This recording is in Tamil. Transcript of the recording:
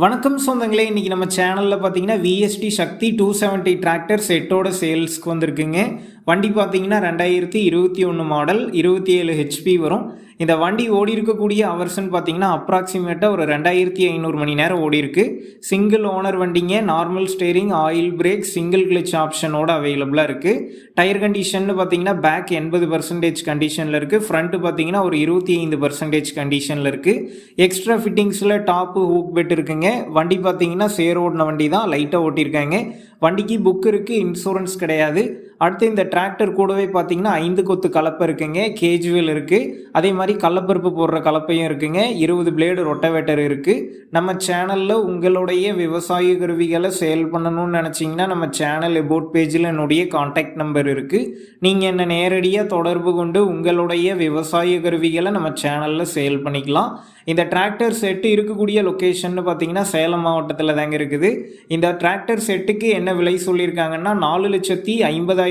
வணக்கம் சொந்தங்களே இன்றைக்கி நம்ம சேனலில் பார்த்தீங்கன்னா VST Shakti two seventy tractor செட்டோட சேல்ஸ்க்கு வந்திருக்குங்க. வண்டி பார்த்தீங்கன்னா ரெண்டாயிரத்தி இருபத்தி ஒன்று மாடல் இருபத்தி ஏழு ஹெச்பி வரும். இந்த வண்டி ஓடி இருக்கக்கூடிய ஹவர்ஸ்னு பார்த்தீங்கன்னா அப்ராக்சிமேட்டாக ஒரு ரெண்டாயிரத்தி ஐநூறு மணி நேரம் ஓடி இருக்கு சிங்கிள் ஓனர் வண்டிங்க normal steering oil brake single clutch ஆப்ஷனோட அவைலபிளாக இருக்குது டயர் கண்டிஷன் பார்த்தீங்கன்னா பேக் எண்பது பர்சன்டேஜ் கண்டிஷனில் இருக்குது ஃப்ரண்ட்டு பார்த்தீங்கன்னா ஒரு இருபத்தி ஐந்து பர்சன்டேஜ் கண்டிஷனில் இருக்குது எக்ஸ்ட்ரா ஃபிட்டிங்ஸில் டாப்பு ஹூக் பெட் இருக்குங்க. வண்டி பார்த்தீங்கன்னா சேர் ஓடின வண்டி தான் லைட்டாக ஓட்டியிருக்காங்க. வண்டிக்கு புக் இருக்குது இன்சூரன்ஸ் கிடையாது. அடுத்து இந்த டிராக்டர் கூடவே பார்த்தீங்கன்னா ஐந்து கொத்து கலப்பை இருக்குங்க. கேஜுவல் இருக்குது அதே மாதிரி கள்ளப்பருப்பு போடுற கலப்பையும் இருக்குங்க. இருபது பிளேடு ரொட்டவேட்டர் இருக்குது நம்ம சேனலில் உங்களுடைய விவசாய கருவிகளை சேல் பண்ணணும்னு நினச்சிங்கன்னா நம்ம சேனல் எபோட் பேஜில் என்னுடைய காண்டாக்ட் நம்பர் இருக்குது நீங்கள் என்னை நேரடியாக தொடர்பு கொண்டு உங்களுடைய விவசாய கருவிகளை நம்ம சேனலில் சேல் பண்ணிக்கலாம். இந்த டிராக்டர் செட்டு இருக்கக்கூடிய லொக்கேஷன் பார்த்தீங்கன்னா சேலம் மாவட்டத்தில் தாங்க இருக்குது. இந்த டிராக்டர் செட்டுக்கு என்ன விலை சொல்லியிருக்காங்கன்னா நாலு லட்சத்தி ஐம்பதாயிரம்